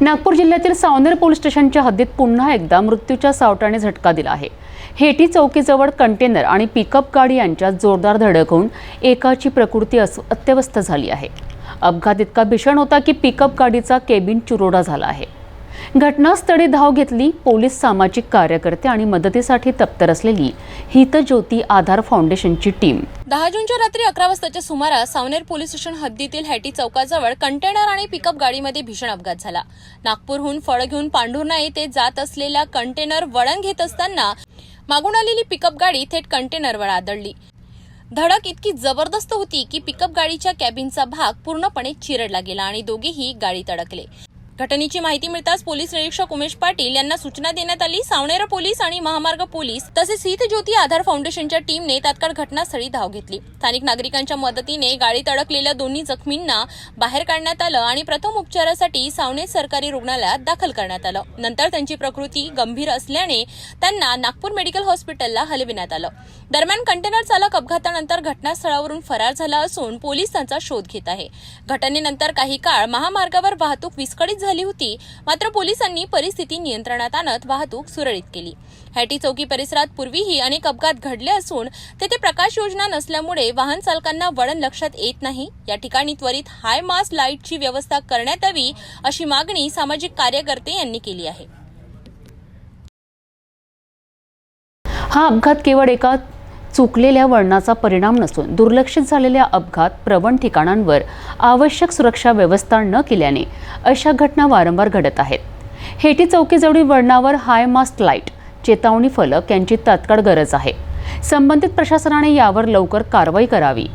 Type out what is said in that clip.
नागपूर जिल्ह्यातील सावनेर पोलीस स्टेशनच्या हद्दीत पुन्हा एकदा मृत्यूच्या सावटाने झटका दिला आहे. हेटी चौकीजवळ कंटेनर आणि पिकअप गाडी यांच्यात जोरदार धडक होऊन एकाची प्रकृती अस अत्यवस्थ झाली आहे. अपघात इतका भीषण होता की पिकअप गाडीचा केबिन चुरोडा झाला आहे. घटनास्थळी धाव घेतली पोलीस सामाजिक कार्यकर्ते आणि मदतीसाठी तप्तर असलेली हितज्योती आधार फाउंडेशनची टीम. दहा जूनच्या रात्री अकरा वाजताच्या सुमारास सावनेर पोलीस स्टेशन हद्दीतील हॅटी चौकाजवळ कंटेनर आणि पिकअप गाडीमध्ये भीषण अपघात झाला. नागपूरहून फळ घेऊन पांढुर्णा येथे जात असलेला कंटेनर वळण घेत असताना मागून आलेली पिकअप गाडी थेट कंटेनरवर आदळली. धडक इतकी जबरदस्त होती की पिकअप गाडीच्या कॅबिनचा भाग पूर्णपणे चिरडला गेला आणि दोघेही गाडीत अडकले घटनेची माहिती मिळताच पोलीस निरीक्षक उमेश पाटील यांना सूचना देण्यात आली. सावनेर पोलीस आणि महामार्ग पोलीस तसेच हितज्योती आधार फाउंडेशनच्या टीमने तात्काळ घटनास्थळी धाव घेतली. स्थानिक नागरिकांच्या मदतीने गाडीत अडकलेल्या दोन्ही जखमींना बाहेर काढण्यात आलं आणि प्रथम उपचारासाठी सावनेर सरकारी रुग्णालयात दाखल करण्यात आलं. नंतर त्यांची प्रकृती गंभीर असल्याने त्यांना नागपूर मेडिकल हॉस्पिटलला हलविण्यात आलं. दरम्यान कंटेनर चालक अपघातानंतर घटनास्थळावरून फरार झाला असून पोलीस त्यांचा शोध घेत आहे. घटनेनंतर काही काळ महामार्गावर वाहतूक विस्कळीत झाली होती. मात्र पोलिसांनी परिस्थिती नियंत्रणात आणत वाहतूक सुरळीत केली. हॅटी चौकी परिसरात पूर्वीही अनेक अपघात घडले असून तेथे प्रकाश योजना नसल्यामुळे वाहन चालकांना वळण लक्षात येत नाही. या ठिकाणी त्वरित हाय मास लाईटची व्यवस्था करण्यात यावी अशी मागणी सामाजिक कार्यकर्ते यांनी केली आहे. हा अपघात केवळ एका चुकलेल्या वळणाचा परिणाम नसून दुर्लक्षित झालेल्या अपघात प्रवण ठिकाणांवर आवश्यक सुरक्षा व्यवस्था न केल्याने अशा घटना वारंवार घडत आहेत. हेटी चौकीजवळील वळणावर हाय मास्ट लाइट चेतावणी फलक यांची तात्काळ गरज आहे. संबंधित प्रशासनाने यावर लवकर कारवाई करावी.